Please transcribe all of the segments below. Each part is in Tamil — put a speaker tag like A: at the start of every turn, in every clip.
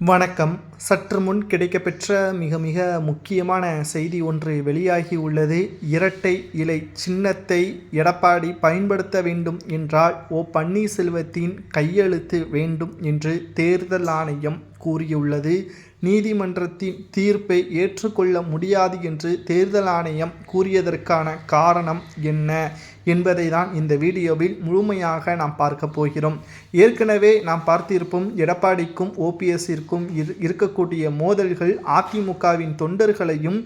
A: வணக்கம். சற்று முன் கிடைக்கப்பெற்ற மிக மிக முக்கியமான செய்தி ஒன்று வெளியாகி உள்ளது. இரட்டை இலை சின்னத்தை எடப்பாடி பயன்படுத்த வேண்டும் என்றால் ஓ பன்னீர்செல்வத்தின் கையெழுத்து வேண்டும் என்று தேர்தல் ஆணையம் கூறியுள்ளது. நீதிமன்றத்தின் தீர்ப்பை ஏற்றுக்கொள்ள முடியாது என்று தேர்தல் ஆணையம் கூறியதற்கான காரணம் என்ன என்பதை தான் இந்த வீடியோவில் முழுமையாக நாம் பார்க்க போகிறோம். ஏற்கனவே நாம் பார்த்திருப்போம் எடப்பாடிக்கும் ஓபிஎஸ்ஸிற்கும் இருக்கக்கூடிய மோதல்கள் அதிமுகவின் தொண்டர்களையும்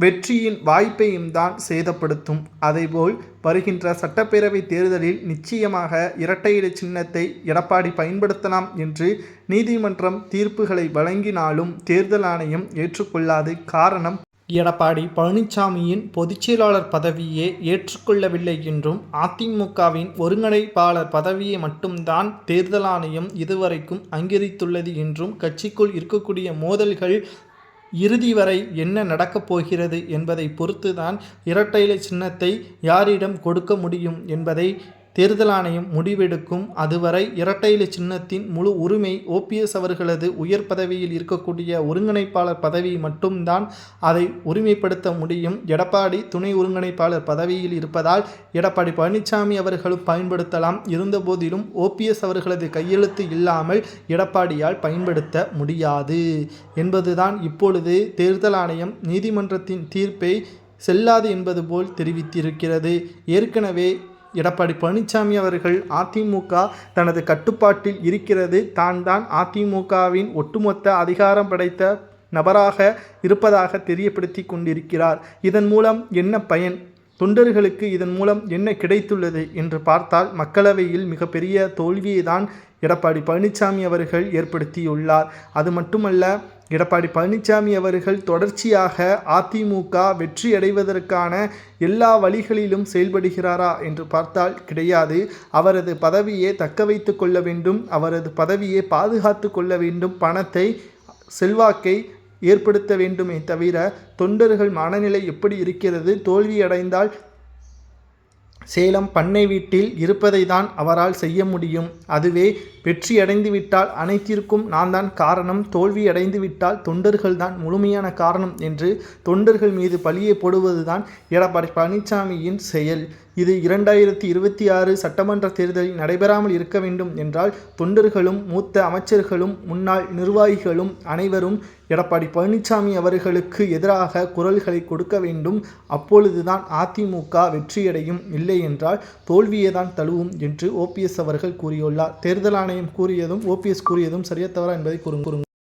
A: வெற்றியின் வாய்ப்பையும் தான் சேதப்படுத்தும். அதேபோல் வருகின்ற சட்டப்பேரவை தேர்தலில் நிச்சயமாக இரட்டையிட சின்னத்தை எடப்பாடி பயன்படுத்தலாம் என்று நீதிமன்றம் தீர்ப்புகளை வழங்கினாலும் தேர்தல் ஆணையம் ஏற்றுக்கொள்ளாது காரணம் எடப்பாடி பழனிசாமியின் பொதுச்செயலாளர் பதவியே ஏற்றுக்கொள்ளவில்லை என்றும் அதிமுகவின் ஒருங்கிணைப்பாளர் பதவியை மட்டும்தான் தேர்தல் ஆணையம் இதுவரைக்கும் அங்கீகரித்துள்ளது என்றும் கட்சிக்குள் இருக்கக்கூடிய மோதல்கள் இறுதி வரை என்ன நடக்கப் போகிறது என்பதை பொறுத்துதான் இரட்டை இலை சின்னத்தை யாரிடம் கொடுக்க முடியும் என்பதை தேர்தல் ஆணையம் முடிவெடுக்கும் அதுவரை இரட்டையில சின்னத்தின் முழு உரிமை ஓபிஎஸ் அவர்களது உயர் பதவியில் இருக்கக்கூடிய ஒருங்கிணைப்பாளர் பதவி மட்டும்தான் அதை உரிமைப்படுத்த முடியும். எடப்பாடி துணை ஒருங்கிணைப்பாளர் பதவியில் இருப்பதால் எடப்பாடி பழனிசாமி அவர்களும் பயன்படுத்தலாம். இருந்தபோதிலும் ஓபிஎஸ் அவர்களது கையெழுத்து இல்லாமல் எடப்பாடியால் பயன்படுத்த முடியாது. என்பதுதான் இப்பொழுது தேர்தல் ஆணையம் நீதிமன்றத்தின் தீர்ப்பை செல்லாது என்பது போல் தெரிவித்திருக்கிறது. ஏற்கனவே எடப்பாடி பழனிசாமி அவர்கள் அதிமுக தனது கட்டுப்பாட்டில் இருக்கிறது. தான் தான் அதிமுகவின் ஒட்டுமொத்த அதிகாரம் படைத்த நபராக இருப்பதாக தெரியப்படுத்தி கொண்டிருக்கிறார். இதன் மூலம் என்ன பயன்? தொண்டர்களுக்கு இதன் மூலம் என்ன கிடைத்துள்ளது என்று பார்த்தால் மக்களவையில் மிகப்பெரிய தோல்வியை தான் எடப்பாடி பழனிசாமி அவர்கள் ஏற்படுத்தியுள்ளார். அது மட்டுமல்ல எடப்பாடி பழனிசாமி அவர்கள் தொடர்ச்சியாக அதிமுக வெற்றி அடைவதற்கான எல்லா வழிகளிலும் செயல்படுகிறாரா என்று பார்த்தால் கிடையாது. அவரது பதவியை தக்க வைத்து கொள்ள வேண்டும். அவரது பதவியை பாதுகாத்து கொள்ள வேண்டும். பணத்தை செல்வாக்கை ஏற்படுத்த வேண்டுமே தவிர தொண்டர்கள் மனநிலை எப்படி இருக்கிறது? தோல்வியடைந்தால் சேலம் பண்ணை வீட்டில் இருப்பதை தான் அவரால் செய்ய முடியும். அதுவே வெற்றி அடைந்து விட்டால் அனைத்திற்கும் நான் தான் காரணம். தோல்வி அடைந்து விட்டால் தொண்டர்கள் தான் முழுமையான காரணம் என்று தொண்டர்கள் மீது பழியை போடுவதுதான் எடப்பாடி பழனிசாமியின் செயல். இது இரண்டாயிரத்தி இருபத்தி ஆறு சட்டமன்ற தேர்தலில் நடைபெறாமல் இருக்க வேண்டும் என்றால் தொண்டர்களும் மூத்த அமைச்சர்களும் முன்னாள் நிர்வாகிகளும் அனைவரும் எடப்பாடி பழனிசாமி அவர்களுக்கு எதிராக குரல்களை கொடுக்க வேண்டும். அப்பொழுதுதான் அதிமுக வெற்றியடையும். இல்லை என்றால் தோல்வியே தான் தழுவும் என்று ஓபிஎஸ் அவர்கள் கூறியுள்ளார். தேர்தல் ஆணையம் கூறியதும் ஓபிஎஸ் கூறியதும் சரியத்தவரா என்பதை கூறும்